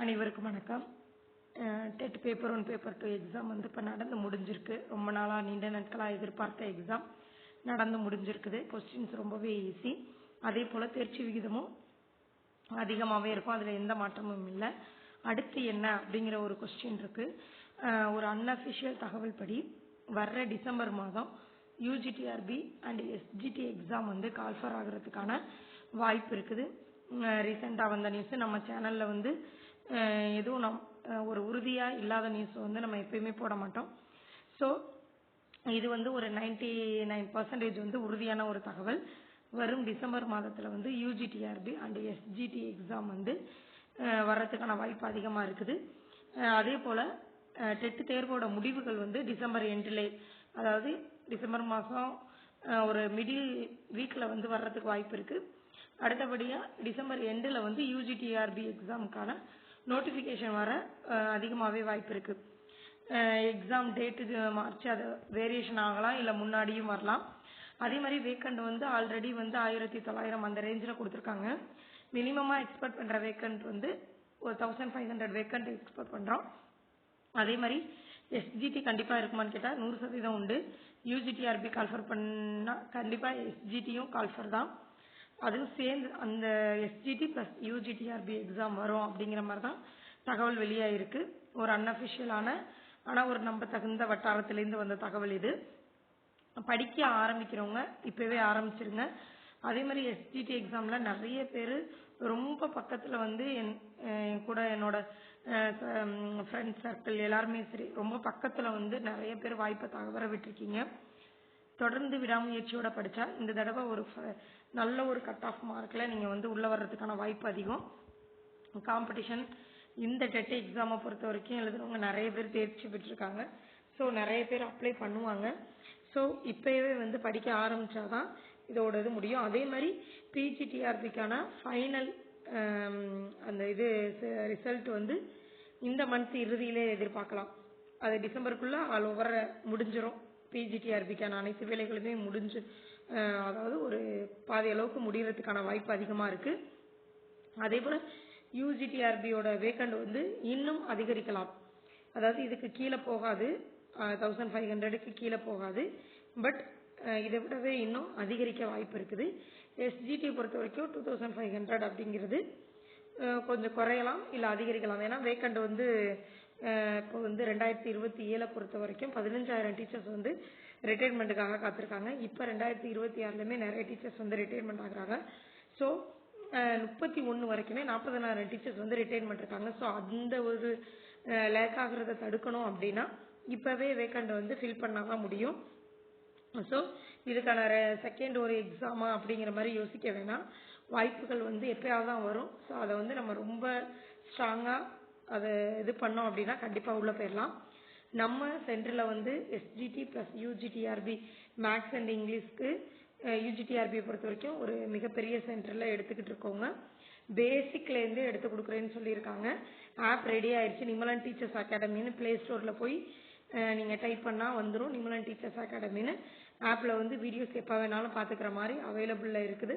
அனைவருக்கும் வணக்கம். TET paper one paper two exam வந்து இப்போ நடந்து முடிஞ்சிருக்கு. ரொம்ப நாளாக நீண்ட நாட்களாக எதிர்பார்த்த எக்ஸாம் நடந்து முடிஞ்சிருக்குது. கொஸ்டின்ஸ் ரொம்பவே ஈஸி அதே போல் தேர்ச்சி விகிதமும் அதிகமாகவே இருக்கும். அதில் எந்த மாற்றமும் இல்லை. அடுத்து என்ன அப்படிங்கிற ஒரு கொஸ்டின் இருக்கு. ஒரு அன்அஃபிஷியல் தகவல் படி வர்ற டிசம்பர் மாதம் யூஜிடிஆர்பி அண்ட் எஸ்ஜிடி எக்ஸாம் வந்து கால்ஃபர் ஆகிறதுக்கான வாய்ப்பு இருக்குது. ரீசெண்டாக வந்த நியூஸ் நம்ம சேனலில் வந்து எதுவும் நம் ஒரு உறுதியாக இல்லாத நியூஸ் வந்து நம்ம எப்பயுமே போட மாட்டோம். ஸோ இது வந்து ஒரு நைன்டி நைன் பர்சன்டேஜ் வந்து உறுதியான ஒரு தகவல். வரும் டிசம்பர் மாதத்தில் வந்து யூஜிடிஆர்பி அண்ட் எஸ்ஜிடி எக்ஸாம் வந்து வர்றதுக்கான வாய்ப்பு அதிகமாக இருக்குது. அதே போல் டெட்டு தேர்வோட முடிவுகள் வந்து டிசம்பர் எண்டிலே அதாவது டிசம்பர் மாதம் ஒரு மிடில் வீக்கில் வந்து வர்றதுக்கு வாய்ப்பு இருக்குது அடுத்தபடியாக டிசம்பர் எண்டில் வந்து யூஜிடிஆர்பி எக்ஸாமுக்கான நோட்டிஃபிகேஷன் வர அதிகமாகவே வாய்ப்பு இருக்குது எக்ஸாம் டேட்டுக்கு மார்ச் அது வேரியேஷன் ஆகலாம் இல்லை முன்னாடியும் வரலாம். அதே மாதிரி வேக்கண்ட் வந்து ஆல்ரெடி வந்து ஆயிரத்தி தொள்ளாயிரம் அந்த ரேஞ்சில் கொடுத்துருக்காங்க. மினிமமாக எக்ஸ்பெக்ட் பண்ணுற வேக்கண்ட் வந்து ஒரு thousand five hundred vacant expect பண்ணுறோம் அதே மாதிரி எஸ்ஜிடி கண்டிப்பாக இருக்குமான்னு கேட்டால் நூறு சதவீதம் உண்டு. யூஜிடிஆர்பி கால்ஃபர் பண்ணால் கண்டிப்பாக எஸ்ஜிடியும் கால்ஃபர் தான். அதுவும் சேர்ந்து அந்த எஸ்ஜிடி ப்ளஸ் யூஜிடிஆர்பி எக்ஸாம் வரும் அப்படிங்கிற மாதிரி தான் தகவல் வெளியாயிருக்கு. ஒரு அன்அஃபிஷியலான ஆனால் ஒரு நம்ப தகுந்த வட்டாரத்திலேருந்து வந்த தகவல் இது. படிக்க ஆரம்பிக்கிறவங்க இப்போவே ஆரம்பிச்சிருங்க. அதே மாதிரி எஸ்டிடி எக்ஸாமில் நிறைய பேர் ரொம்ப பக்கத்தில் வந்து என் கூட என்னோட ஃப்ரெண்ட்ஸ் சர்க்கிள் எல்லாருமே சரி ரொம்ப பக்கத்தில் வந்து நிறைய பேர் வாய்ப்பை தகவற விட்டுருக்கீங்க. தொடர்ந்து விடாமுயற்சியோட படித்தா இந்த தடவை ஒரு நல்ல ஒரு கட் ஆஃப் மார்க்கில் நீங்கள் வந்து உள்ளே வர்றதுக்கான வாய்ப்பு அதிகம். காம்படிஷன் இந்த டெட் எக்ஸாமை பொறுத்த வரைக்கும் எழுதுறவங்க நிறைய பேர் தேர்ச்சி பெற்றிருக்காங்க. ஸோ நிறைய பேர் அப்ளை பண்ணுவாங்க. ஸோ இப்போவே வந்து படிக்க ஆரம்பித்தாதான் இதோட இது முடியும். அதே மாதிரி பிஜிடிஆர்பிக்கான ஃபைனல் um, அந்த இது ரிசல்ட் வந்து இந்த மந்த் இறுதியிலே எதிர்பார்க்கலாம். அது டிசம்பருக்குள்ளே ஆல் ஓவர் முடிஞ்சிடும் பிஜிடிஆர்பிக்கான அனைத்து வேலைகளுமே முடிஞ்சு அதாவது ஒரு பாதி அளவுக்கு முடிகிறதுக்கான வாய்ப்பு அதிகமாக இருக்குது அதே போல் யூஜிடிஆர்பியோட வேக்கண்ட் வந்து இன்னும் அதிகரிக்கலாம். அதாவது இதுக்கு கீழே போகாது. தௌசண்ட் ஃபைவ் ஹண்ட்ரடுக்கு கீழே போகாது. பட் இதை விடவே இன்னும் அதிகரிக்க வாய்ப்பு இருக்குது. எஸ்ஜிடி பொறுத்த வரைக்கும் டூ தௌசண்ட் ஃபைவ் ஹண்ட்ரட் அப்படிங்கிறது கொஞ்சம் குறையலாம் இல்லை அதிகரிக்கலாம். ஏன்னா வேக்கண்ட் வந்து இப்போ வந்து ரெண்டாயிரத்தி இருபத்தி ஏழை பொறுத்த வரைக்கும் பதினஞ்சாயிரம் டீச்சர்ஸ் வந்து ரிட்டைர்மெண்ட்டுக்காக காத்திருக்காங்க. இப்போ ரெண்டாயிரத்தி இருபத்தி ஆறுலையுமே நிறைய டீச்சர்ஸ் வந்து ரிட்டைர்மெண்ட் ஆகுறாங்க. ஸோ முப்பத்தி ஒன்று வரைக்குமே நாற்பதனாயிரம் டீச்சர்ஸ் வந்து ரிட்டைர்மெண்ட் இருக்காங்க. ஸோ அந்த ஒரு லேக் ஆகுறத தடுக்கணும் அப்படின்னா இப்போவே வேக்கண்ட் வந்து ஃபில் பண்ணால் தான் முடியும். ஸோ இதுக்கான செகண்ட் ஒரு எக்ஸாமா அப்படிங்கிற மாதிரி யோசிக்க வேணாம். வாய்ப்புகள் வந்து எப்பயாவது தான் வரும். ஸோ அதை வந்து நம்ம ரொம்ப ஸ்ட்ராங்காக அதை இது பண்ணோம் அப்படின்னா கண்டிப்பாக உள்ளே போயிடலாம். நம்ம சென்டரில் வந்து SGT plus UGTRB maths and இங்கிலீஷ்க்கு யூஜிடிஆர்பியை பொறுத்த வரைக்கும் ஒரு மிகப்பெரிய சென்டரில் எடுத்துக்கிட்டு இருக்கோங்க. பேசிக்லேருந்து எடுத்து கொடுக்குறேன்னு சொல்லியிருக்காங்க. ஆப் ரெடி ஆயிடுச்சு நிமலன் டீச்சர்ஸ் அகாடமின்னு ப்ளே ஸ்டோரில் போய் நீங்கள் டைப் பண்ணால் வந்துடும் நிமலன் டீச்சர்ஸ் அகாடமின்னு ஆப்பில் வந்து வீடியோஸ் எப்போ வேணாலும் பார்த்துக்கிற மாதிரி அவைலபிளில் இருக்குது.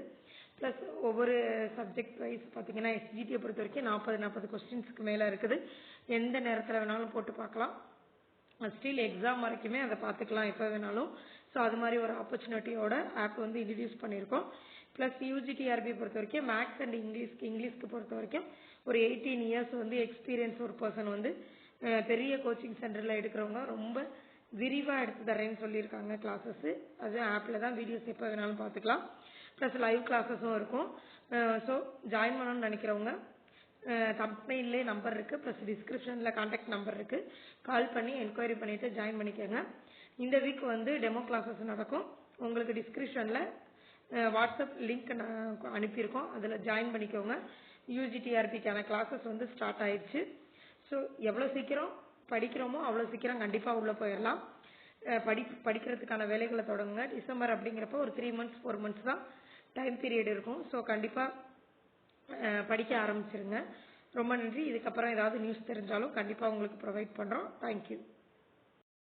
ப்ளஸ் ஒவ்வொரு சப்ஜெக்ட் வைஸ் பார்த்தீங்கன்னா எஸ்ஜிடியை பொறுத்த வரைக்கும் நாற்பது நாற்பது கொஸ்டின்ஸ்க்கு மேலே இருக்குது. எந்த நேரத்தில் வேணாலும் போட்டு பார்க்கலாம். ஸ்டில் எக்ஸாம் வரைக்குமே அதை பார்த்துக்கலாம் எப்போ வேணாலும். ஸோ அது மாதிரி ஒரு ஆப்பர்ச்சுனிட்டியோட ஆப் வந்து இன்ட்ரடியூஸ் பண்ணியிருக்கோம். ப்ளஸ் யூஜிடிஆர்பி பொறுத்த வரைக்கும் மேக்ஸ் அண்ட் இங்கிலீஷ்க்கு இங்கிலீஷ்க்கு பொறுத்த வரைக்கும் ஒரு எயிட்டீன் இயர்ஸ் வந்து எக்ஸ்பீரியன்ஸ் ஒரு பர்சன் வந்து பெரிய கோச்சிங் சென்டரில் எடுக்கிறவங்க ரொம்ப விரிவாக எடுத்து தரேன்னு சொல்லியிருக்காங்க கிளாஸஸ் அது ஆப்பில் தான் வீடியோஸ் எப்போ வேணாலும் பார்த்துக்கலாம். ப்ளஸ் லைவ் கிளாஸஸும் இருக்கும். ஸோ ஜாயின் பண்ணணும்னு நினைக்கிறவங்க கம்பெனிலே நம்பர் இருக்குது ப்ளஸ் டிஸ்கிரிப்ஷனில் காண்டாக்ட் நம்பர் இருக்குது கால் பண்ணி என்கொயரி பண்ணிவிட்டு ஜாயின் பண்ணிக்கோங்க. இந்த வீக் வந்து டெமோ கிளாஸஸ் நடக்கும். உங்களுக்கு டிஸ்கிரிப்ஷனில் வாட்ஸ்அப் லிங்க் நான் அனுப்பியிருக்கோம். அதில் ஜாயின் பண்ணிக்கோங்க. யூஜிடிஆர்பிக்கான கிளாஸஸ் வந்து ஸ்டார்ட் ஆயிடுச்சு ஸோ எவ்வளோ சீக்கிரம் படிக்கிறோமோ அவ்வளோ சீக்கிரம் கண்டிப்பாக உள்ளே போயிடலாம் படி படிக்கிறதுக்கான வேலைகளை தொடங்குங்க. டிசம்பர் அப்படிங்கிறப்போ ஒரு த்ரீ மந்த்ஸ் ஃபோர் மந்த்ஸ் தான் டைம் பீரியட் இருக்கும். ஸோ கண்டிப்பாக படிக்க ஆரம்பிச்சிருங்க. ரொம்ப நன்றி. இதுக்கப்புறம் ஏதாவது நியூஸ் தெரிஞ்சாலும் கண்டிப்பாக உங்களுக்கு ப்ரொவைட் பண்ணுறோம் தேங்க்யூ